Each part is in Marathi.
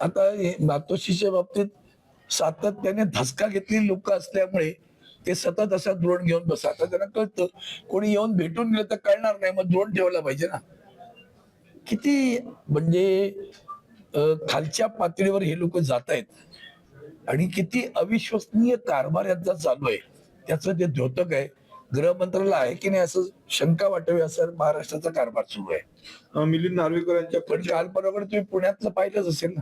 आता मातोश्रीच्या बाबतीत सातत्याने धसका घेतलेली लोक असल्यामुळे ते सतत असा द्रोण घेऊन बसा आता त्यांना कळतं कोणी येऊन भेटून गेलं तर कळणार नाही मग द्रोण ठेवला पाहिजे ना. किती म्हणजे खालच्या पातळीवर हे लोक जात आहेत आणि किती अविश्वसनीय कारभार यांचा चालू आहे. त्याचं ते द्योतक आहे गृह मंत्रालय आहे की नाही असं शंका वाटावी असं महाराष्ट्राचा कारभार सुरू आहे. मिलिंद नार्वेकर यांच्या पण काल परवा तुम्ही पुण्यातलं पाहिलंच असेल ना.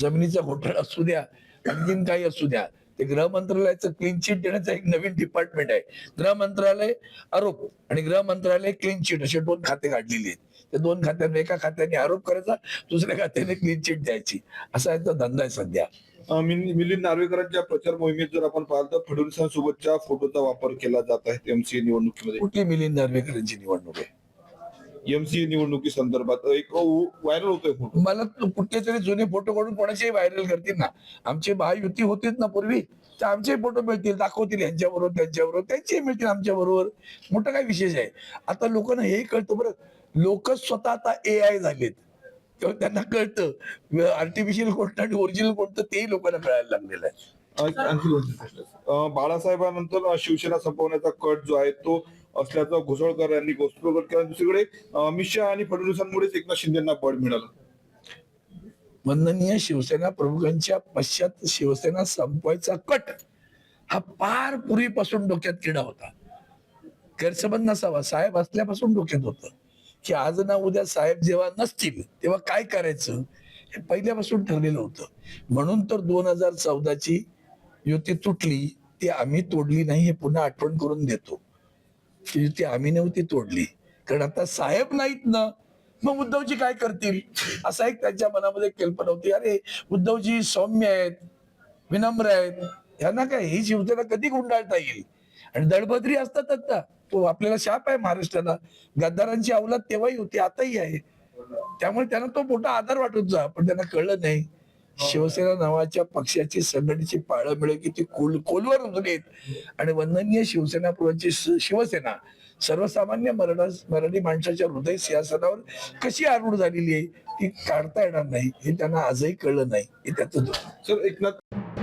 जमिनीचा घोटाळा असू द्या आणखीन काही असू द्या. ते गृह मंत्रालयाचं क्लीन चिट देण्याचं एक नवीन डिपार्टमेंट आहे. गृह मंत्रालय आरोप आणि गृह मंत्रालय क्लीन चिट असे दोन खाते काढलेली आहेत. त्या दोन खात्यांना एका खात्याने आरोप करायचा दुसऱ्या खात्याने क्लीन चिट द्यायची. असा यांचा धंदा आहे सध्या. मिलिंद नार्वेकरांच्या प्रचार मोहिमेत जर आपण पाहिलं तर फडणवीसांसोबतच्या फोटोचा वापर केला जात आहे एमसीए निवडणुकीमध्ये. कुठली मिलिंद नार्वेकर यांची निवडणूक आहे? एमसीए निवडणुकी संदर्भात एक व्हायरल होतोय फोटो मला कुठले तरी जुने फोटो काढून कोणाचेही व्हायरल करतील ना. आमची महायुती होतीच ना पूर्वी तर आमचे फोटो मिळतील दाखवतील यांच्याबरोबर त्यांच्याबरोबर त्यांचे मिळतील आमच्या बरोबर मोठं काय विशेष आहे? आता लोकांना हे कळतं बरं. लोक स्वतः आता ए आय झालेत. तेव्हा त्यांना कळतं. आर्टिफिशियल कोणतं आणि ओरिजिनल कोणतं तेही लोकांना कळायला लागलेलं आहे. आणखी दोन प्रश्न बाळासाहेबांनंतर शिवसेना संपवण्याचा कट जो आहे तो असल्याचा घोषळकर यांनी घोषप्रगट केला. दुसरीकडे अमित शहा आणि फडणवीसांमुळेच एकनाथ शिंदेना बळ मिळालं. वंदनीय शिवसेना प्रमुखांच्या पश्चात शिवसेना संपवायचा कट हा फार पूर्वीपासून डोक्यात किडा होता. गैरसमज नसावा साहेब असल्यापासून डोक्यात होत की आज ना उद्या साहेब जेव्हा नसतील तेव्हा काय करायचं? हे पहिल्यापासून ठरलेलं होतं. म्हणून तर दोन हजार चौदाची युती तुटली ती आम्ही तोडली नाही हे पुन्हा आठवण करून देतो. की युती आम्ही नव्हती तोडली. कारण आता साहेब नाहीत ना मग उद्धवजी काय करतील? असा एक त्यांच्या मनामध्ये कल्पना होती अरे उद्धवजी सौम्य आहेत विनम्र आहेत यांना काय ही शिवसेना कधी गुंडाळता येईल? आणि दळभद्री असतात आता तो आपल्याला शाप आहे महाराष्ट्राला. गद्दारांची अवलाद तेव्हाही होती आताही आहे. त्यामुळे त्यांना तो मोठा आधार वाटत जा पण त्यांना कळलं नाही. शिवसेना नावाच्या पक्षाची संघटनेची पाळं मिळेल की ती खोल खोलवर रुजलीत आणि वंदनीय शिवसेना पूर्वांची शिवसेना सर्वसामान्य मराठा मराठी माणसाच्या हृदय सिंहासनावर कशी आरूढ झालेली आहे ती काढता येणार नाही हे त्यांना आजही कळलं नाही हे त्याचं सर एकनाथ